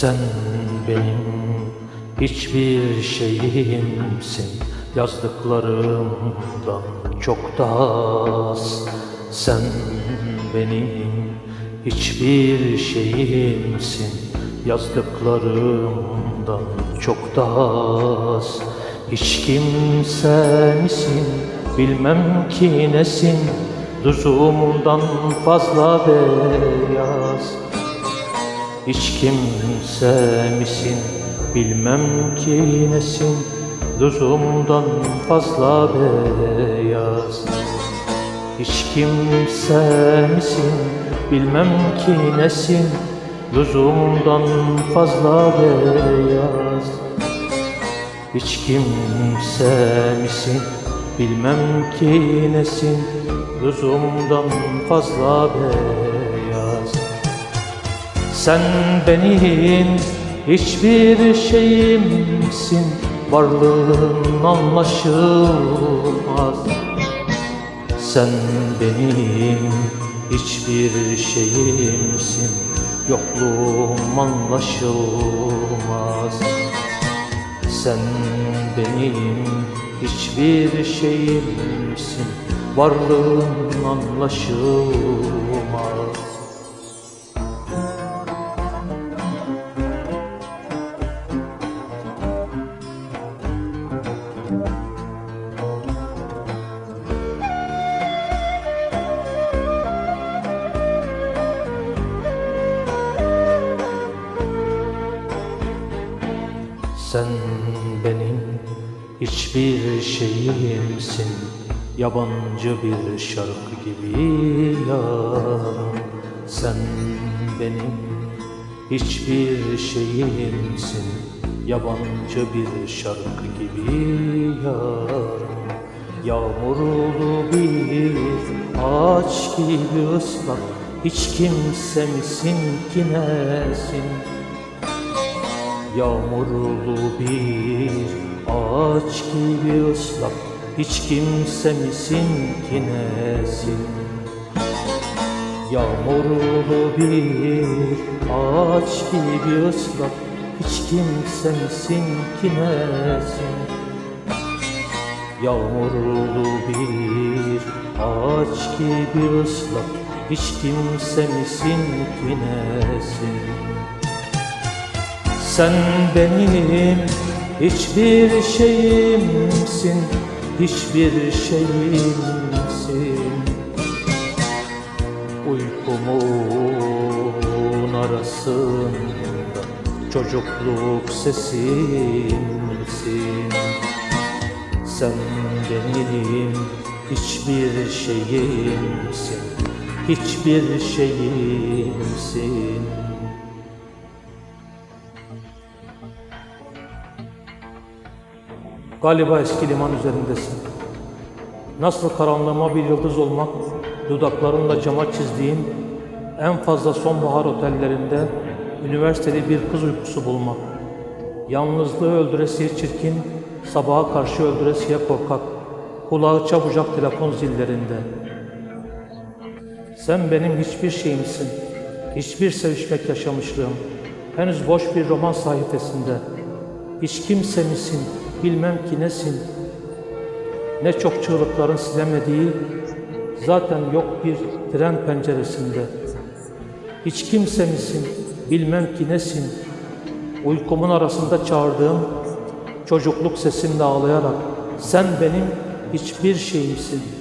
Sen benim hiçbir şeyimsin. Yazdıklarımdan çok daha az. Sen benim hiçbir şeyimsin. Yazdıklarımdan çok daha az. Hiç kimse misin? Bilmem ki nesin. Lüzumdan fazla beyaz hiç kimse misin? Bilmem ki nesin. Lüzumdan fazla beyaz. Hiç kimse misin? Bilmem ki nesin. Lüzumdan fazla beyaz. Hiç kimse misin? Bilmem ki nesin. Lüzumdan fazla beyaz sen benim hiçbir şeyimsin Varlığın anlaşılmaz. Sen benim hiçbir şeyimsin Yokluğum anlaşılmaz. Sen benim hiçbir şeyimsin Varlığın anlaşılmaz Sen benim hiçbir şeyimsin. Yabancı bir şarkı gibi yarım Sen benim hiçbir şeyimsin. Yabancı bir şarkı gibi yarım Yağmurlu bir ağaç gibi ıslak. Hiç kimse misin ki nesin Yağmurlu bir ağaç gibi ıslak Hiç kimse misin ki nesin? Yağmurlu bir ağaç gibi ıslak Hiç kimse misin ki nesin? Yağmurlu bir ağaç gibi ıslak Hiç kimse misin ki nesin sen benim hiçbir şeyimsin, hiçbir şeyimsin. Uykumun arasında çocukluk sesimsin. Sen benim hiçbir şeyimsin, hiçbir şeyimsin. Galiba eski liman üzerindesin. Nasıl karanlığıma bir yıldız olmak, dudaklarınla cama çizdiğin en fazla sonbahar otellerinde üniversiteli bir kız uykusu bulmak. Yalnızlığı öldüresiye çirkin, sabaha karşı öldüresiye korkak, kulağı çabucak telefon zillerinde. Sen benim hiçbir şeyimsin, hiçbir sevişmek yaşamışlığım, henüz boş bir roman sayfasında. Hiç kimse misin, bilmem ki nesin. Ne çok çığlıkların silemediği, zaten yok bir tren penceresinde. Hiç kimse misin, bilmem ki nesin. Uykumun arasında çağırdığım, çocukluk sesimle ağlayarak, sen benim hiçbir şeyimsin.''